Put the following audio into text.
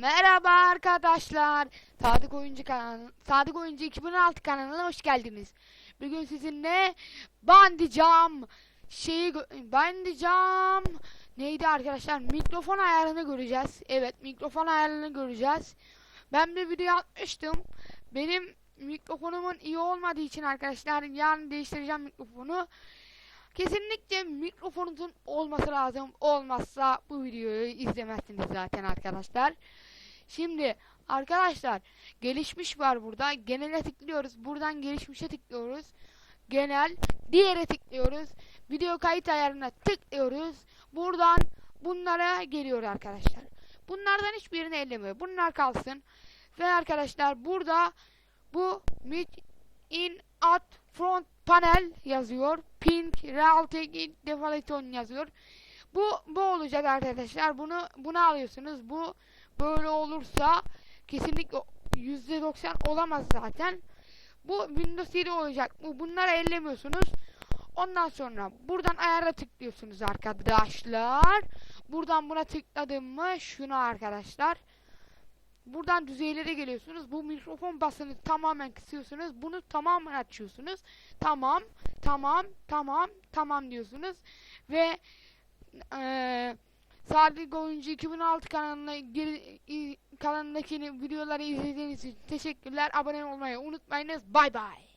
Merhaba arkadaşlar. Sadık Oyuncu kanalı, Sadık Oyuncu 2016 kanalına hoş geldiniz. Bugün sizinle bandicam şeyi bandicam neydi arkadaşlar? Mikrofon ayarını göreceğiz. Evet, mikrofon ayarını göreceğiz. Ben bir video atmıştım. Benim mikrofonumun iyi olmadığı için arkadaşlar yarın değiştireceğim mikrofonu. Kesinlikle mikrofonunuzun olması lazım. Olmazsa bu videoyu izlemezsiniz zaten arkadaşlar. Şimdi arkadaşlar gelişmiş var burada. Genele tıklıyoruz. Buradan gelişmişe tıklıyoruz. Genel diğere tıklıyoruz. Video kayıt ayarına tıklıyoruz. Buradan bunlara geliyor arkadaşlar. Bunlardan hiçbirini ellemiyor. Bunlar kalsın. Ve arkadaşlar burada bu mid in at front panel yazıyor. Pink Realtek Defalaton yazıyor. Bu bu olacak arkadaşlar. Bunu bunu alıyorsunuz. Bu böyle olursa kesinlikle %90 olamaz zaten. Bu Windows 7 olacak. Bu bunları ellemiyorsunuz. Ondan sonra buradan ayara tıklıyorsunuz arkadaşlar. Buradan buna tıkladım mı şunu arkadaşlar. Buradan düzeylere geliyorsunuz. Bu mikrofon basını tamamen kısıyorsunuz. Bunu tamamen açıyorsunuz. Tamam, tamam, tamam, tamam diyorsunuz. Ve eee Sadık Oyuncu 2006 kanalına geri, kanalındaki videoları izlediğiniz için teşekkürler. Abone olmayı unutmayınız. Bay bay.